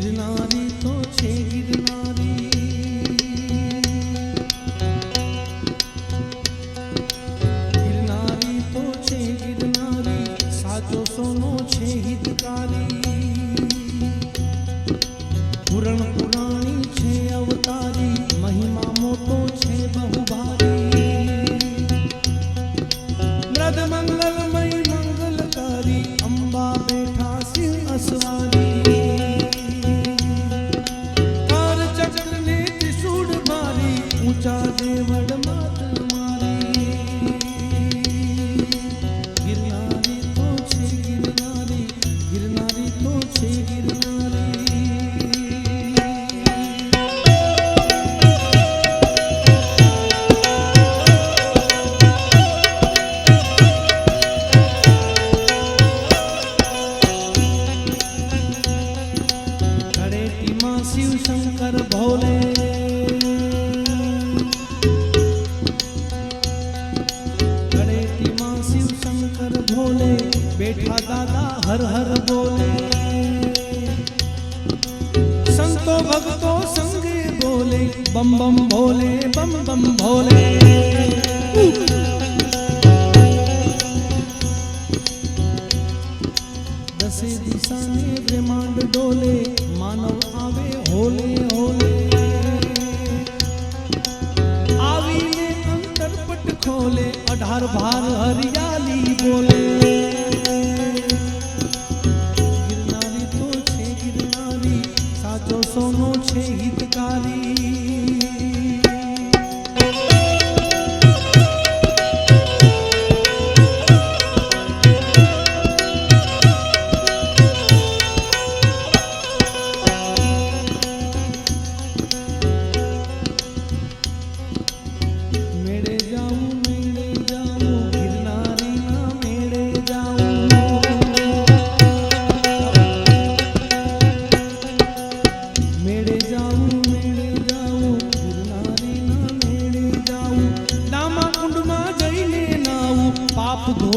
ગિરનારી તો છે ગિરનારી. ગિરનારી તો છે ગિરનારી સાચો સોનો છે હિતકારી. தேவடும் बैठा दादा हर हर बोले। संतो भक्तो संगे बोले, बम बम भोले, बम बम भोले। दसे दिशा में ब्रह्मांड डोले, मानव आवे होले होले। आवी अंतर पट खोले भार हरिया સોનો છે હિતકારી.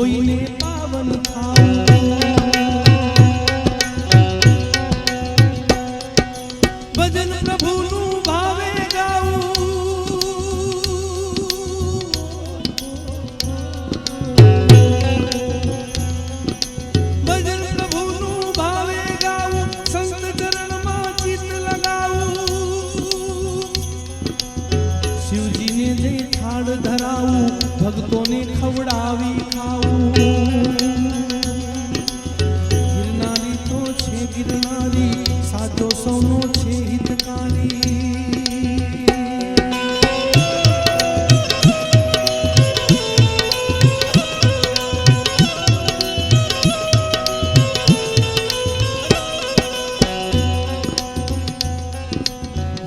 कोई ने ગિરનારી સાચો સૌનો છે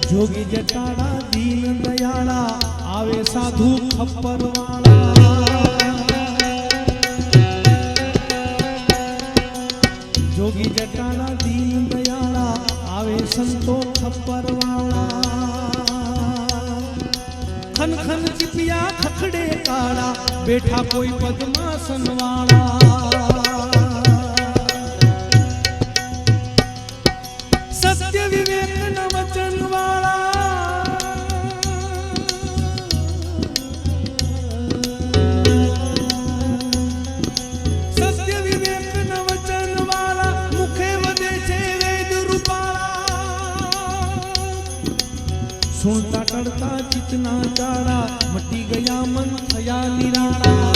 જોગી જટાળા દીન દયાળા આવે સાધુ ખપ્પર જોગી જટાડા દીન દયાળા, આવે સંતો ખપ્પર ખન ખન ચીપિયા ખખડે કાળા, બેઠા કોઈ પદ્માસન વાળા. સત્ય વિવેક ન સુણતા ટળતા ચિતના ચાળા મટી ગયા મન થયા નિરાળા.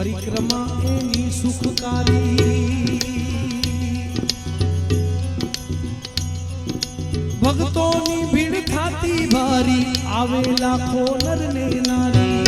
પરિક્રમા એની સુખકારી. ભક્તોની ભીડ ખાતી ભારી આવે લાખો નર ને નારી.